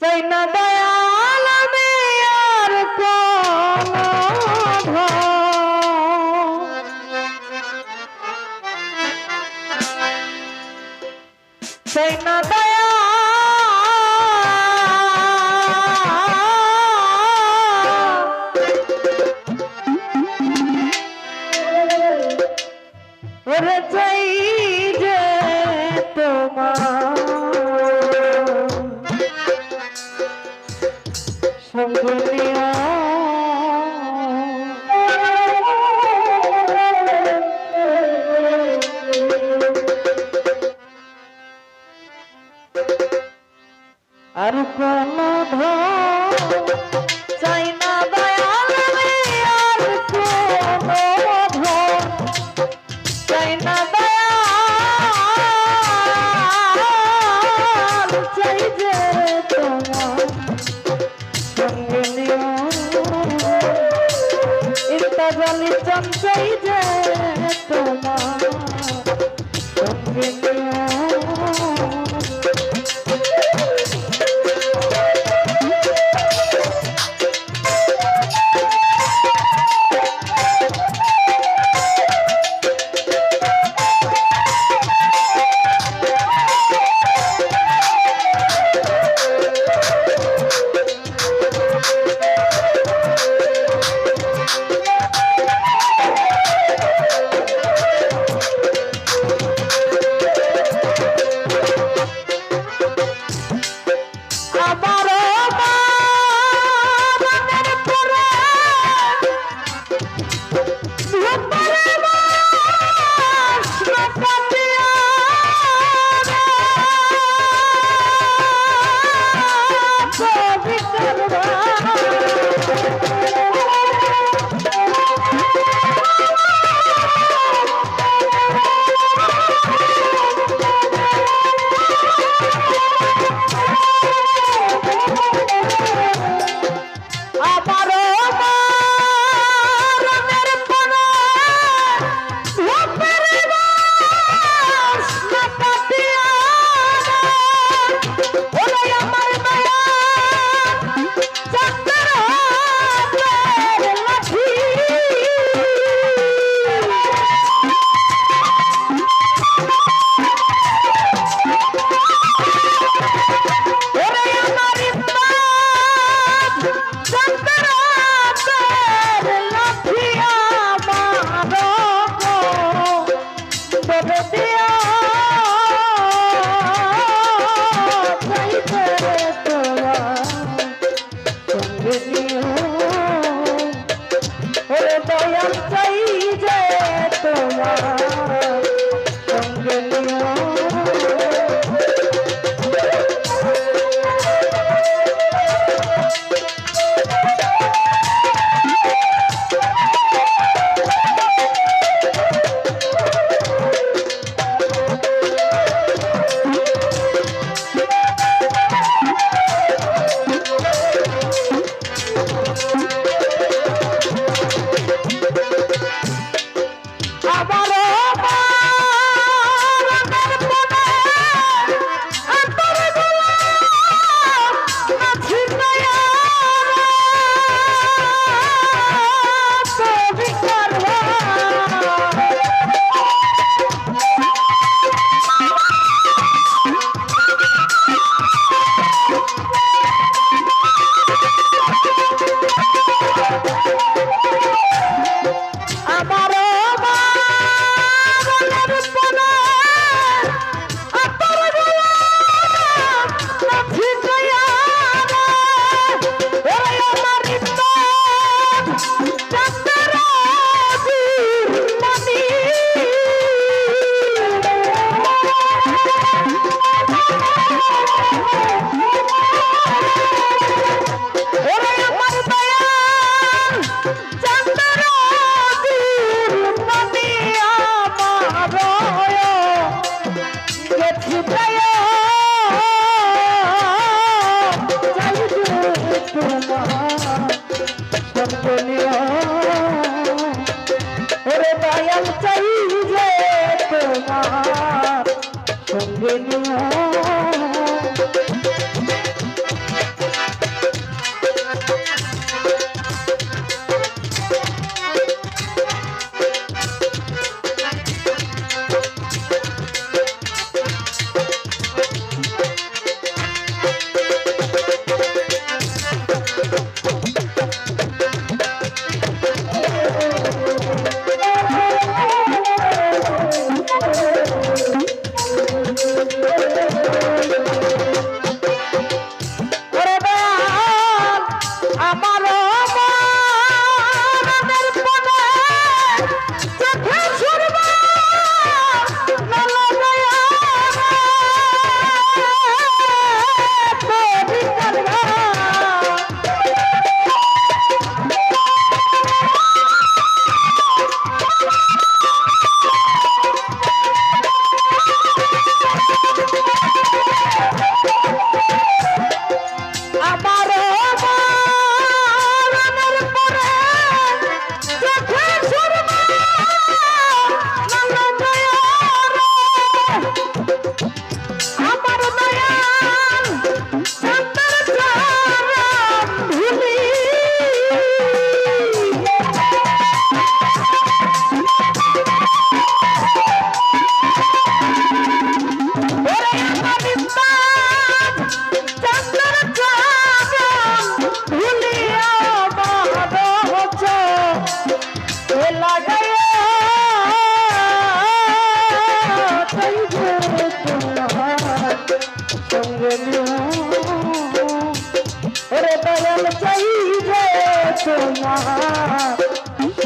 চাই না আর কোন চাই না দয়াল আর কোন চাই না দয়াল, চাই যে তোমার সঙ্গে নিও ইন্তাজালি চান চাই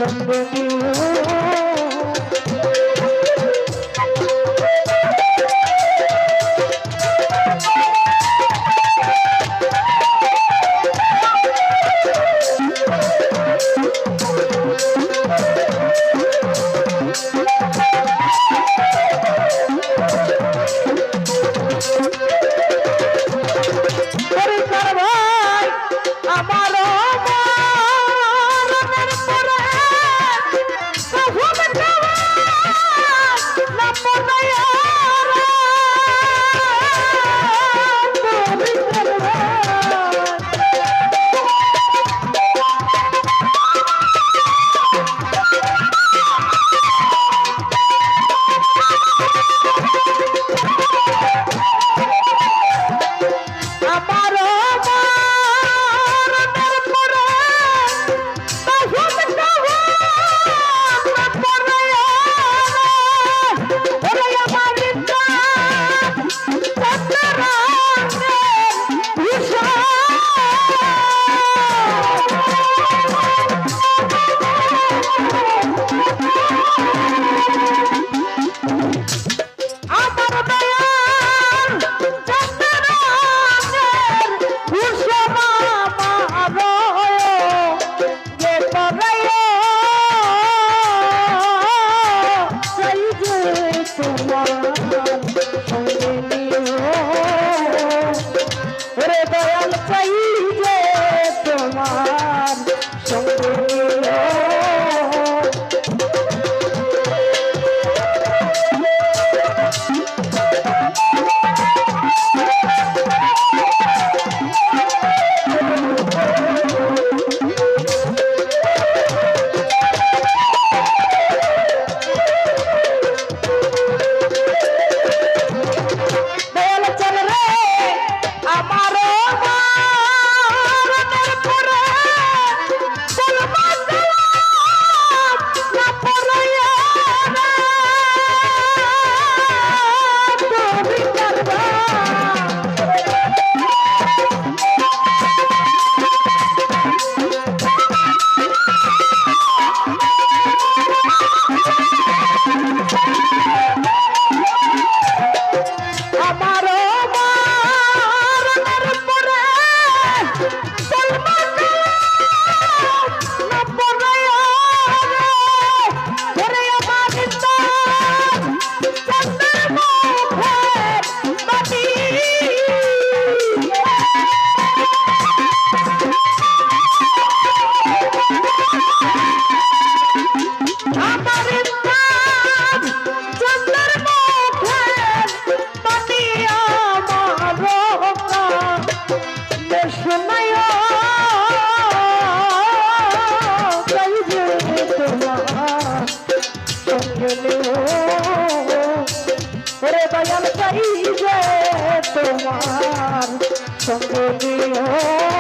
সঙ্গ দয়াল